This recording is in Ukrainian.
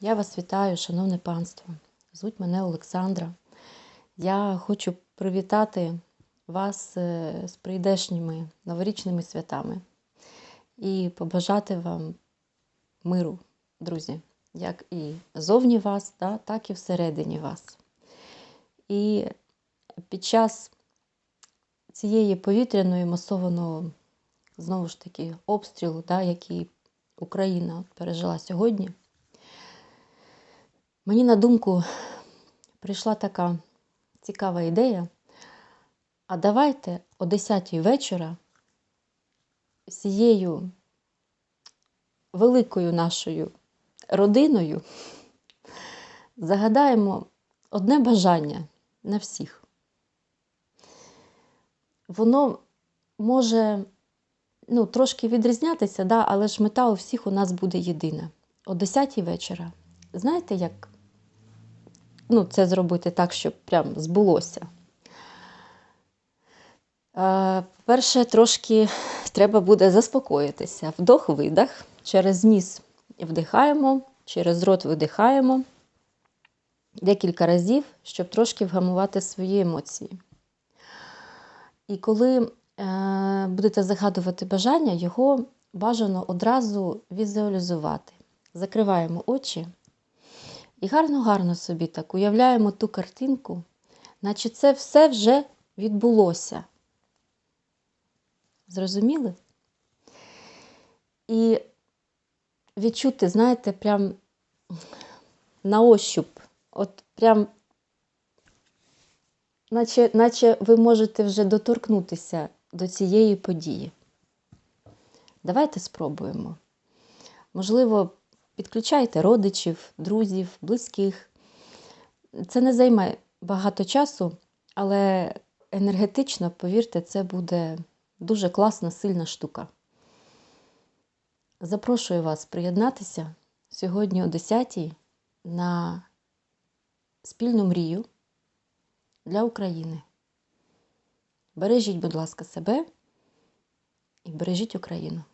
Я вас вітаю, шановне панство. Звуть мене Олександра. Я хочу привітати вас е, з прийдешніми новорічними святами і побажати вам миру, друзі, як і зовні вас, так і всередині вас. І під час цієї повітряної масованого, знову ж таки, обстрілу, який Україна пережила сьогодні, мені на думку прийшла така цікава ідея. А давайте о 10 вечора всією великою нашою родиною загадаємо одне бажання на всіх. Воно може ну, трошки відрізнятися, да, але ж мета у всіх у нас буде єдина. О 10 вечора. Знаєте, як ну, це зробити так, щоб прям збулося? Е, Перше, трошки треба буде заспокоїтися. Вдох-видах. Через ніс вдихаємо, через рот видихаємо декілька разів, щоб трошки вгамувати свої емоції. І коли е, будете загадувати бажання, його бажано одразу візуалізувати. Закриваємо очі і гарно-гарно собі так уявляємо ту картинку, наче це все вже відбулося. Зрозуміли? І відчути, знаєте, прям на ощуп, от прям, наче, наче ви можете вже доторкнутися до цієї події. Давайте спробуємо. Можливо, підключайте родичів, друзів, близьких. Це не займе багато часу, але енергетично, повірте, це буде дуже класна, сильна штука. Запрошую вас приєднатися сьогодні о 10 на спільну мрію для України. Бережіть, будь ласка, себе і бережіть Україну.